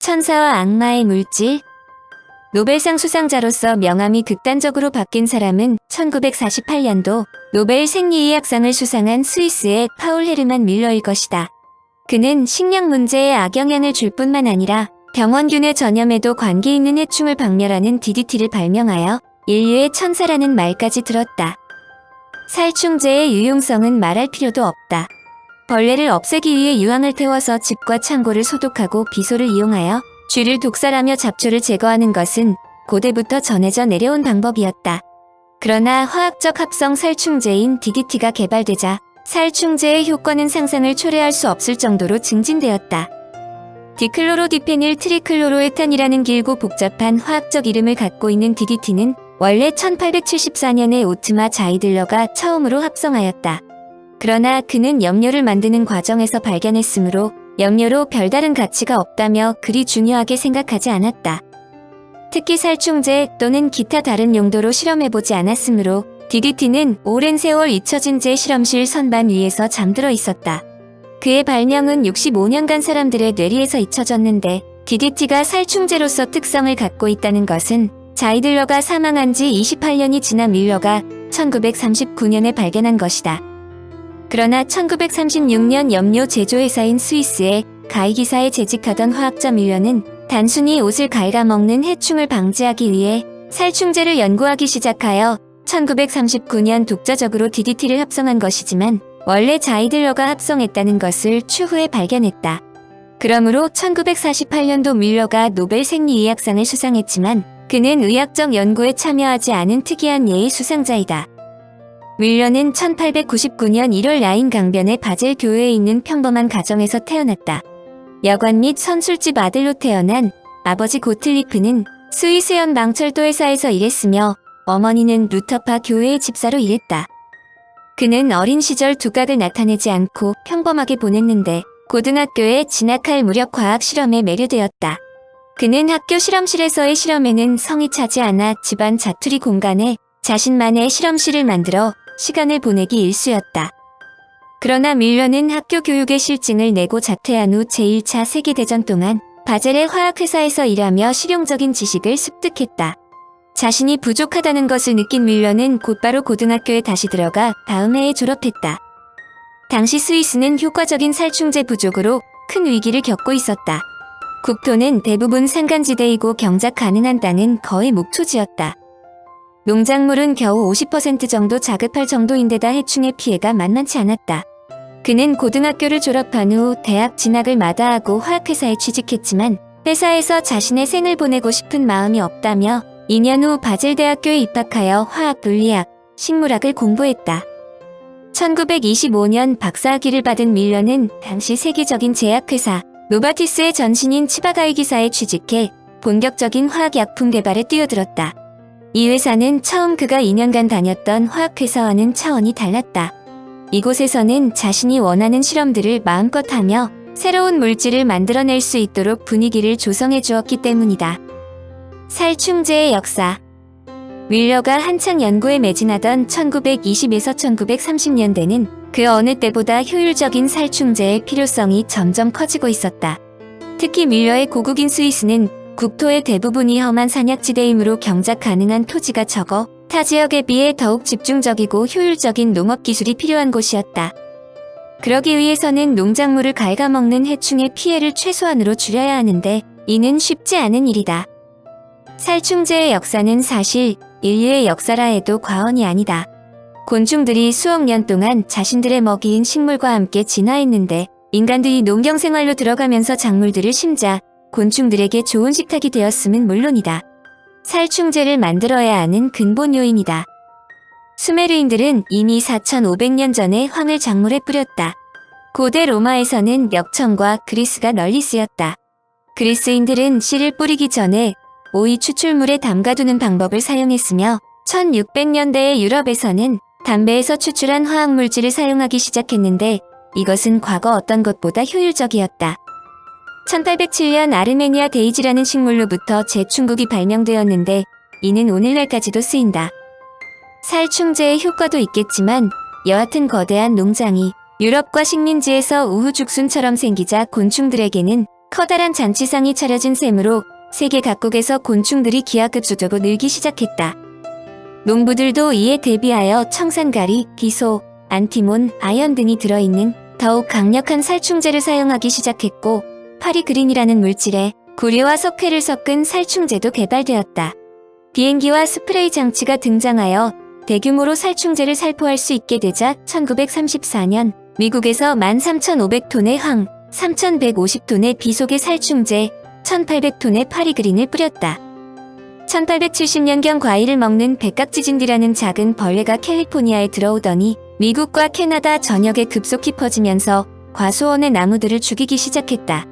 천사와 악마의 물질 노벨상 수상자로서 명함이 극단적으로 바뀐 사람은 1948년도 노벨 생리의학상을 수상한 스위스의 파울 헤르만 밀러일 것이다. 그는 식량 문제에 악영향을 줄 뿐만 아니라 병원균의 전염에도 관계 있는 해충을 박멸하는 DDT를 발명하여 인류의 천사라는 말까지 들었다. 살충제의 유용성은 말할 필요도 없다. 벌레를 없애기 위해 유황을 태워서 집과 창고를 소독하고 비소를 이용하여 쥐를 독살하며 잡초를 제거하는 것은 고대부터 전해져 내려온 방법이었다. 그러나 화학적 합성 살충제인 DDT가 개발되자 살충제의 효과는 상상을 초래할 수 없을 정도로 증진되었다. 디클로로디페닐 트리클로로에탄이라는 길고 복잡한 화학적 이름을 갖고 있는 DDT는 원래 1874년에 오트마 자이들러가 처음으로 합성하였다. 그러나 그는 염료를 만드는 과정에서 발견했으므로 염료로 별다른 가치가 없다며 그리 중요하게 생각하지 않았다. 특히 살충제 또는 기타 다른 용도로 실험해보지 않았으므로 DDT는 오랜 세월 잊혀진 제 실험실 선반 위에서 잠들어 있었다. 그의 발명은 65년간 사람들의 뇌리에서 잊혀졌는데 DDT가 살충제로서 특성을 갖고 있다는 것은 자이들러가 사망한 지 28년이 지난 밀러가 1939년에 발견한 것이다. 그러나 1936년 염료 제조회사인 스위스의 가이기사에 재직하던 화학자 밀러는 단순히 옷을 갉아먹는 해충을 방지하기 위해 살충제를 연구하기 시작하여 1939년 독자적으로 DDT를 합성한 것이지만 원래 자이들러가 합성했다는 것을 추후에 발견했다. 그러므로 1948년도 밀러가 노벨 생리의학상을 수상했지만 그는 의학적 연구에 참여하지 않은 특이한 예의 수상자이다. 밀러는 1899년 1월 라인 강변의 바젤 교회에 있는 평범한 가정에서 태어났다. 여관 및 선술집 아들로 태어난 아버지 고틀리프는 스위스 연방 철도 회사에서 일했으며 어머니는 루터파 교회의 집사로 일했다. 그는 어린 시절 두각을 나타내지 않고 평범하게 보냈는데 고등학교에 진학할 무렵 과학 실험에 매료되었다. 그는 학교 실험실에서의 실험에는 성이 차지 않아 집안 자투리 공간에 자신만의 실험실을 만들어 시간을 보내기 일쑤였다. 그러나 밀러는 학교 교육의 실증을 내고 자퇴한 후 제1차 세계대전 동안 바젤의 화학회사에서 일하며 실용적인 지식을 습득했다. 자신이 부족하다는 것을 느낀 밀러는 곧바로 고등학교에 다시 들어가 다음 해에 졸업했다. 당시 스위스는 효과적인 살충제 부족으로 큰 위기를 겪고 있었다. 국토는 대부분 산간지대이고 경작 가능한 땅은 거의 목초지였다. 농작물은 겨우 50% 정도 자급할 정도인데다 해충의 피해가 만만치 않았다. 그는 고등학교를 졸업한 후 대학 진학을 마다하고 화학회사에 취직했지만 회사에서 자신의 생을 보내고 싶은 마음이 없다며 2년 후 바젤대학교에 입학하여 화학 물리학, 식물학을 공부했다. 1925년 박사학위를 받은 밀러는 당시 세계적인 제약회사 노바티스의 전신인 치바가이 기사에 취직해 본격적인 화학약품 개발에 뛰어들었다. 이 회사는 처음 그가 2년간 다녔던 화학회사와는 차원이 달랐다. 이곳에서는 자신이 원하는 실험들을 마음껏 하며 새로운 물질을 만들어낼 수 있도록 분위기를 조성해 주었기 때문이다. 살충제의 역사 윌러가 한창 연구에 매진하던 1920에서 1930년대는 그 어느 때보다 효율적인 살충제의 필요성이 점점 커지고 있었다. 특히 밀러의 고국인 스위스는 국토의 대부분이 험한 산약지대이므로 경작 가능한 토지가 적어 타 지역에 비해 더욱 집중적이고 효율적인 농업 기술이 필요한 곳이었다. 그러기 위해서는 농작물을 갉아먹는 해충의 피해를 최소한으로 줄여야 하는데 이는 쉽지 않은 일이다. 살충제의 역사는 사실 인류의 역사라 해도 과언이 아니다. 곤충들이 수억 년 동안 자신들의 먹이인 식물과 함께 진화했는데 인간들이 농경 생활로 들어가면서 작물들을 심자 곤충들에게 좋은 식탁이 되었음은 물론이다. 살충제를 만들어야 하는 근본 요인이다. 수메르인들은 이미 4,500년 전에 황을 작물에 뿌렸다. 고대 로마에서는 멱청과 그리스가 널리 쓰였다. 그리스인들은 씨를 뿌리기 전에 오이 추출물에 담가두는 방법을 사용했으며 1600년대의 유럽에서는 담배에서 추출한 화학물질을 사용하기 시작했는데 이것은 과거 어떤 것보다 효율적이었다. 1807년 아르메니아 데이지라는 식물로부터 재충국이 발명되었는데 이는 오늘날까지도 쓰인다. 살충제의 효과도 있겠지만 여하튼 거대한 농장이 유럽과 식민지에서 우후죽순처럼 생기자 곤충들에게는 커다란 잔치상이 차려진 셈으로 세계 각국에서 곤충들이 기하급수적으로 늘기 시작했다. 농부들도 이에 대비하여 청산가리, 기소, 안티몬, 아연 등이 들어있는 더욱 강력한 살충제를 사용하기 시작했고 파리그린이라는 물질에 구리와 석회를 섞은 살충제도 개발되었다. 비행기와 스프레이 장치가 등장하여 대규모로 살충제를 살포할 수 있게 되자 1934년 미국에서 13,500톤의 황, 3,150톤의 비속의 살충제, 1,800톤의 파리그린을 뿌렸다. 1870년경 과일을 먹는 백각지진디라는 작은 벌레가 캘리포니아에 들어오더니 미국과 캐나다 전역에 급속히 퍼지면서 과수원의 나무들을 죽이기 시작했다.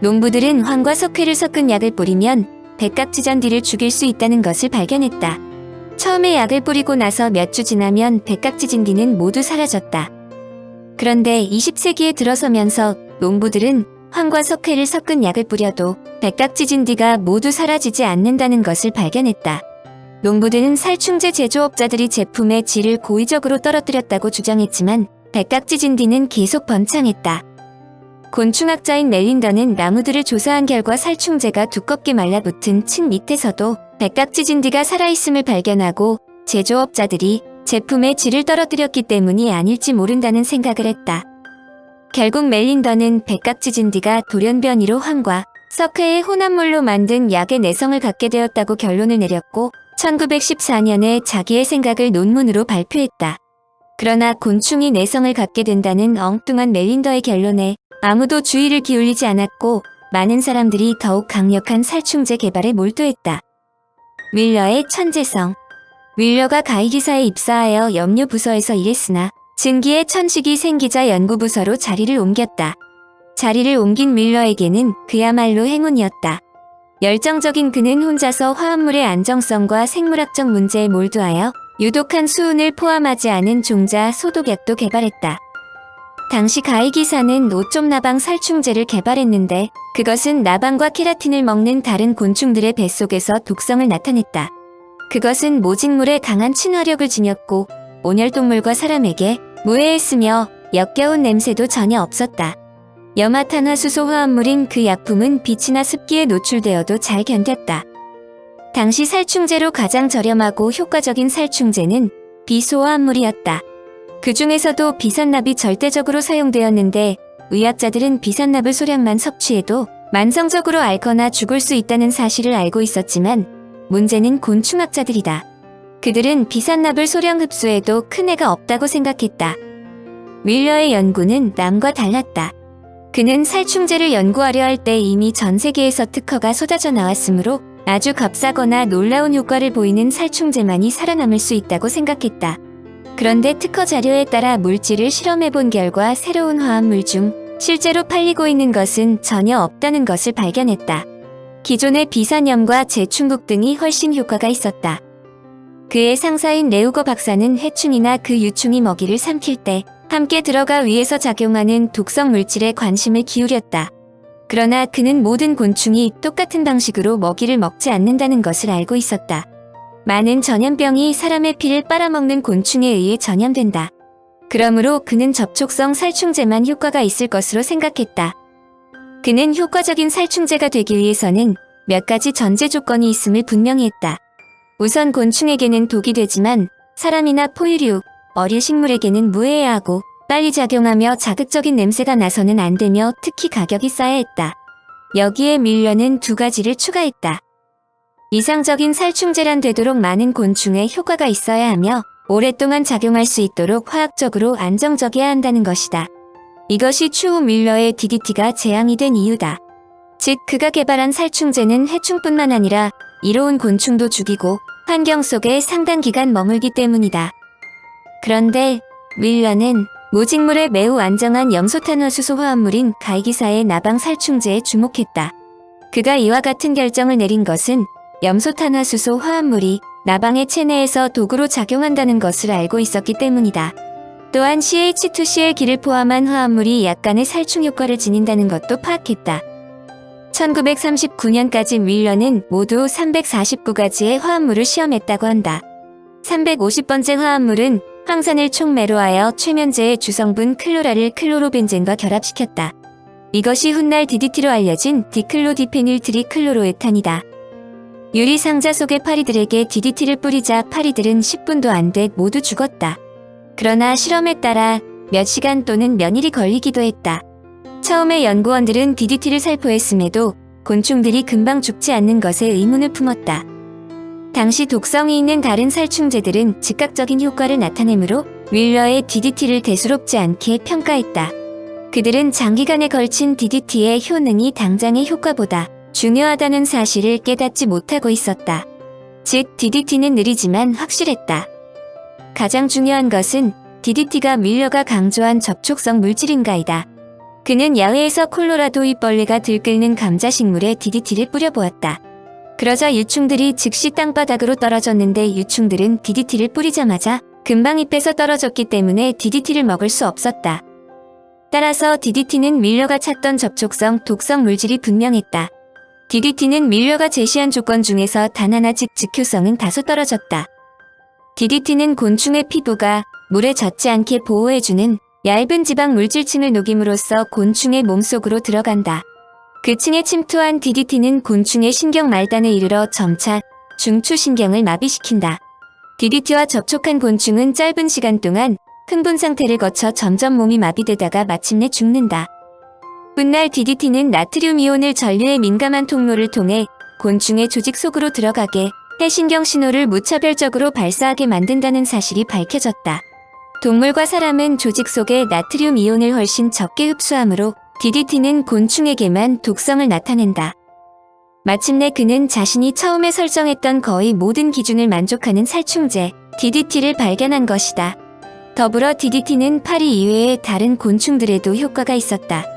농부들은 황과 석회를 섞은 약을 뿌리면 백각지전디를 죽일 수 있다는 것을 발견했다. 처음에 약을 뿌리고 나서 몇 주 지나면 백각지진디는 모두 사라졌다. 그런데 20세기에 들어서면서 농부들은 황과 석회를 섞은 약을 뿌려도 백각지진디가 모두 사라지지 않는다는 것을 발견했다. 농부들은 살충제 제조업자들이 제품의 질을 고의적으로 떨어뜨렸다고 주장했지만 백각지진디는 계속 번창했다. 곤충학자인 멜린더는 나무들을 조사한 결과 살충제가 두껍게 말라붙은 층 밑에서도 백각지진디가 살아있음을 발견하고 제조업자들이 제품의 질을 떨어뜨렸기 때문이 아닐지 모른다는 생각을 했다. 결국 멜린더는 백각지진디가 돌연변이로 황과 석회의 혼합물로 만든 약의 내성을 갖게 되었다고 결론을 내렸고 1914년에 자기의 생각을 논문으로 발표했다. 그러나 곤충이 내성을 갖게 된다는 엉뚱한 멜린더의 결론에 아무도 주의를 기울이지 않았고 많은 사람들이 더욱 강력한 살충제 개발에 몰두했다. 윌러의 천재성 윌러가 가이기사에 입사하여 염료 부서에서 일했으나 증기의 천식이 생기자 연구부서로 자리를 옮겼다. 자리를 옮긴 윌러에게는 그야말로 행운이었다. 열정적인 그는 혼자서 화합물의 안정성과 생물학적 문제에 몰두하여 유독한 수은을 포함하지 않은 종자 소독약도 개발했다. 당시 가이 기사는 오점나방 살충제를 개발했는데 그것은 나방과 케라틴을 먹는 다른 곤충들의 뱃속에서 독성을 나타냈다. 그것은 모직물에 강한 친화력을 지녔고 온열동물과 사람에게 무해했으며 역겨운 냄새도 전혀 없었다. 염화탄화수소 화합물인 그 약품은 빛이나 습기에 노출되어도 잘 견뎠다. 당시 살충제로 가장 저렴하고 효과적인 살충제는 비소화합물이었다. 그 중에서도 비산납이 절대적으로 사용되었는데 의학자들은 비산납을 소량만 섭취해도 만성적으로 앓거나 죽을 수 있다는 사실을 알고 있었지만 문제는 곤충학자들이다. 그들은 비산납을 소량 흡수해도 큰 해가 없다고 생각했다. 윌러의 연구는 남과 달랐다. 그는 살충제를 연구하려 할 때 이미 전 세계에서 특허가 쏟아져 나왔으므로 아주 값싸거나 놀라운 효과를 보이는 살충제만이 살아남을 수 있다고 생각했다. 그런데 특허 자료에 따라 물질을 실험해 본 결과 새로운 화합물 중 실제로 팔리고 있는 것은 전혀 없다는 것을 발견했다. 기존의 비산염과 재충국 등이 훨씬 효과가 있었다. 그의 상사인 레우거 박사는 해충이나 그 유충이 먹이를 삼킬 때 함께 들어가 위에서 작용하는 독성 물질에 관심을 기울였다. 그러나 그는 모든 곤충이 똑같은 방식으로 먹이를 먹지 않는다는 것을 알고 있었다. 많은 전염병이 사람의 피를 빨아먹는 곤충에 의해 전염된다. 그러므로 그는 접촉성 살충제만 효과가 있을 것으로 생각했다. 그는 효과적인 살충제가 되기 위해서는 몇 가지 전제 조건이 있음을 분명히 했다. 우선 곤충에게는 독이 되지만 사람이나 포유류, 어린 식물에게는 무해야 하고 빨리 작용하며 자극적인 냄새가 나서는 안 되며 특히 가격이 싸야 했다. 여기에 밀려는 두 가지를 추가했다. 이상적인 살충제란 되도록 많은 곤충에 효과가 있어야 하며 오랫동안 작용할 수 있도록 화학적으로 안정적이어야 한다는 것이다. 이것이 추후 밀러의 DDT가 재앙이 된 이유다. 즉 그가 개발한 살충제는 해충뿐만 아니라 이로운 곤충도 죽이고 환경 속에 상당 기간 머물기 때문이다. 그런데 밀러는 모직물에 매우 안정한 염소탄화수소 화합물인 가이기사의 나방 살충제에 주목했다. 그가 이와 같은 결정을 내린 것은 염소탄화수소 화합물이 나방의 체내에서 독으로 작용한다는 것을 알고 있었기 때문이다. 또한 CH2C의 기를 포함한 화합물이 약간의 살충 효과를 지닌다는 것도 파악했다. 1939년까지 윌러는 모두 349가지의 화합물을 시험했다고 한다. 350번째 화합물은 황산을 촉매로하여 최면제의 주성분 클로라를 클로로벤젠과 결합시켰다. 이것이 훗날 DDT로 알려진 디클로디페닐 트리클로로에탄이다. 유리 상자 속의 파리들에게 DDT를 뿌리자 파리들은 10분도 안 돼 모두 죽었다. 그러나 실험에 따라 몇 시간 또는 몇 일이 걸리기도 했다. 처음에 연구원들은 DDT를 살포했음에도 곤충들이 금방 죽지 않는 것에 의문을 품었다. 당시 독성이 있는 다른 살충제들은 즉각적인 효과를 나타내므로 윌러의 DDT를 대수롭지 않게 평가했다. 그들은 장기간에 걸친 DDT의 효능이 당장의 효과보다 중요하다는 사실을 깨닫지 못하고 있었다. 즉, DDT는 느리지만 확실했다. 가장 중요한 것은 DDT가 밀려가 강조한 접촉성 물질인가이다. 그는 야외에서 콜로라도 잎벌레가 들끓는 감자 식물에 DDT를 뿌려보았다. 그러자 유충들이 즉시 땅바닥으로 떨어졌는데 유충들은 DDT를 뿌리자마자 금방 잎에서 떨어졌기 때문에 DDT를 먹을 수 없었다. 따라서 DDT는 밀려가 찾던 접촉성 독성 물질이 분명했다. DDT는 밀려가 제시한 조건 중에서 단 하나 즉 즉효성은 다소 떨어졌다. DDT는 곤충의 피부가 물에 젖지 않게 보호해주는 얇은 지방 물질층을 녹임으로써 곤충의 몸속으로 들어간다. 그 층에 침투한 DDT는 곤충의 신경 말단에 이르러 점차 중추신경을 마비시킨다. DDT와 접촉한 곤충은 짧은 시간 동안 흥분 상태를 거쳐 점점 몸이 마비되다가 마침내 죽는다. 훗날 DDT는 나트륨 이온을 전류에 민감한 통로를 통해 곤충의 조직 속으로 들어가게 해신경 신호를 무차별적으로 발사하게 만든다는 사실이 밝혀졌다. 동물과 사람은 조직 속에 나트륨 이온을 훨씬 적게 흡수하므로 DDT는 곤충에게만 독성을 나타낸다. 마침내 그는 자신이 처음에 설정했던 거의 모든 기준을 만족하는 살충제 DDT를 발견한 것이다. 더불어 DDT는 파리 이외의 다른 곤충들에도 효과가 있었다.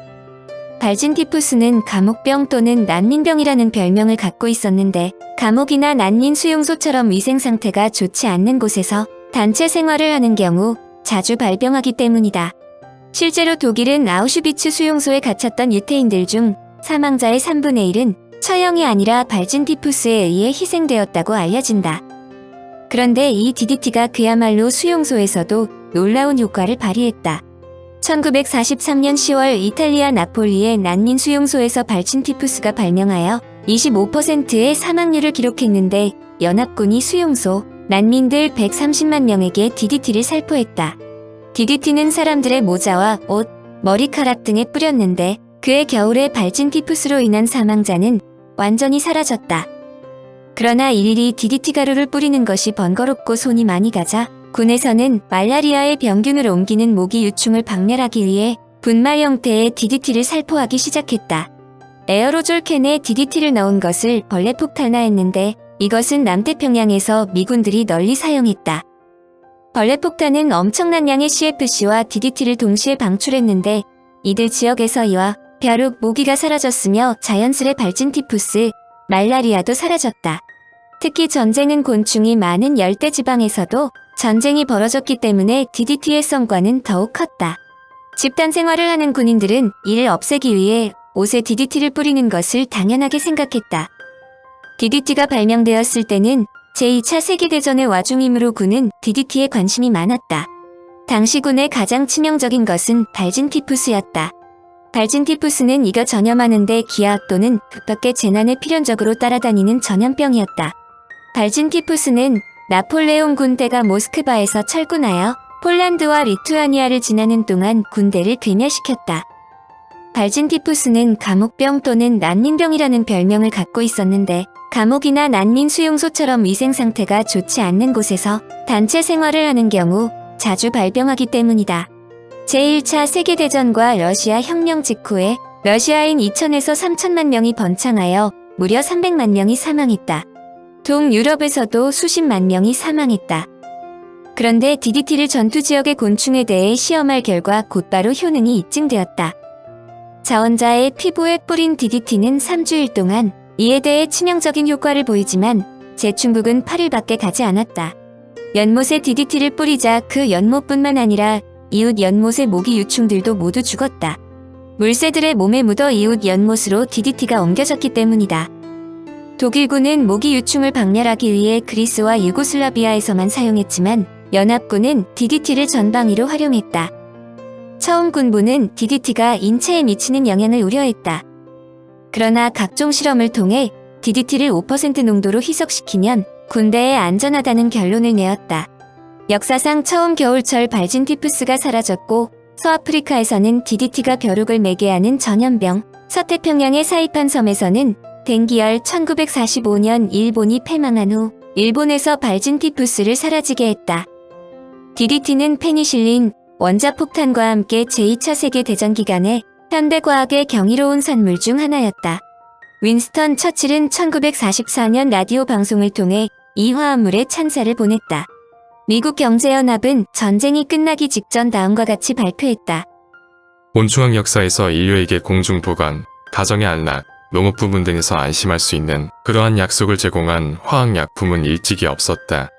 발진티푸스는 감옥병 또는 난민병이라는 별명을 갖고 있었는데 감옥이나 난민 수용소처럼 위생 상태가 좋지 않는 곳에서 단체 생활을 하는 경우 자주 발병하기 때문이다. 실제로 독일은 아우슈비츠 수용소에 갇혔던 유태인들 중 사망자의 3분의 1은 처형이 아니라 발진티푸스에 의해 희생되었다고 알려진다. 그런데 이 DDT가 그야말로 수용소에서도 놀라운 효과를 발휘했다. 1943년 10월 이탈리아 나폴리의 난민 수용소에서 발진티푸스가 발명하여 25%의 사망률을 기록했는데 연합군이 수용소 난민들 130만 명에게 DDT를 살포했다. DDT는 사람들의 모자와 옷, 머리카락 등에 뿌렸는데 그해 겨울에 발진 티푸스로 인한 사망자는 완전히 사라졌다. 그러나 일일이 DDT 가루를 뿌리는 것이 번거롭고 손이 많이 가자 군에서는 말라리아의 병균을 옮기는 모기 유충을 박멸하기 위해 분말 형태의 DDT를 살포하기 시작했다. 에어로졸 캔에 DDT를 넣은 것을 벌레 폭탄화 했는데 이것은 남태평양에서 미군들이 널리 사용했다. 벌레 폭탄은 엄청난 양의 CFC와 DDT를 동시에 방출했는데 이들 지역에서 이와 벼룩 모기가 사라졌으며 자연스레 발진 티푸스, 말라리아도 사라졌다. 특히 전쟁은 곤충이 많은 열대 지방에서도 전쟁이 벌어졌기 때문에 DDT의 성과는 더욱 컸다. 집단 생활을 하는 군인들은 이를 없애기 위해 옷에 DDT를 뿌리는 것을 당연하게 생각했다. DDT가 발명되었을 때는 제2차 세계대전의 와중이므로 군은 DDT에 관심이 많았다. 당시 군의 가장 치명적인 것은 발진 티푸스였다. 발진 티푸스는 이가 전염하는데 기아 또는 극밖의 재난을 필연적으로 따라다니는 전염병이었다. 발진 티푸스는 나폴레옹 군대가 모스크바에서 철군하여 폴란드와 리투아니아를 지나는 동안 군대를 괴멸시켰다. 발진티푸스는 감옥병 또는 난민병이라는 별명을 갖고 있었는데 감옥이나 난민 수용소처럼 위생 상태가 좋지 않는 곳에서 단체 생활을 하는 경우 자주 발병하기 때문이다. 제1차 세계대전과 러시아 혁명 직후에 러시아인 2천에서 3천만 명이 번창하여 무려 300만 명이 사망했다. 동유럽에서도 수십만 명이 사망했다. 그런데 DDT를 전투 지역의 곤충에 대해 시험할 결과 곧바로 효능이 입증되었다. 자원자의 피부에 뿌린 DDT는 3주일 동안 이에 대해 치명적인 효과를 보이지만 재충국은 8일밖에 가지 않았다. 연못에 DDT를 뿌리자 그 연못뿐만 아니라 이웃 연못의 모기 유충들도 모두 죽었다. 물새들의 몸에 묻어 이웃 연못으로 DDT가 옮겨졌기 때문이다. 독일군은 모기 유충을 박멸하기 위해 그리스와 유고슬라비아에서만 사용했지만 연합군은 DDT를 전방위로 활용했다. 처음 군부는 DDT가 인체에 미치는 영향을 우려했다. 그러나 각종 실험을 통해 DDT를 5% 농도로 희석시키면 군대에 안전하다는 결론을 내었다. 역사상 처음 겨울철 발진 티푸스가 사라졌고 서아프리카에서는 DDT가 벼룩을 매게 하는 전염병, 서태평양의 사이판 섬에서는 댕기열 1945년 일본이 패망한 후 일본에서 발진 티푸스를 사라지게 했다. DDT는 페니실린, 원자폭탄과 함께 제2차 세계대전 기간에 현대과학의 경이로운 선물 중 하나였다. 윈스턴 처칠은 1944년 라디오 방송을 통해 이 화합물에 찬사를 보냈다. 미국 경제연합은 전쟁이 끝나기 직전 다음과 같이 발표했다. 곤충학 역사에서 인류에게 공중 보관, 가정의 안락, 농업 부분 등에서 안심할 수 있는 그러한 약속을 제공한 화학약품은 일찍이 없었다.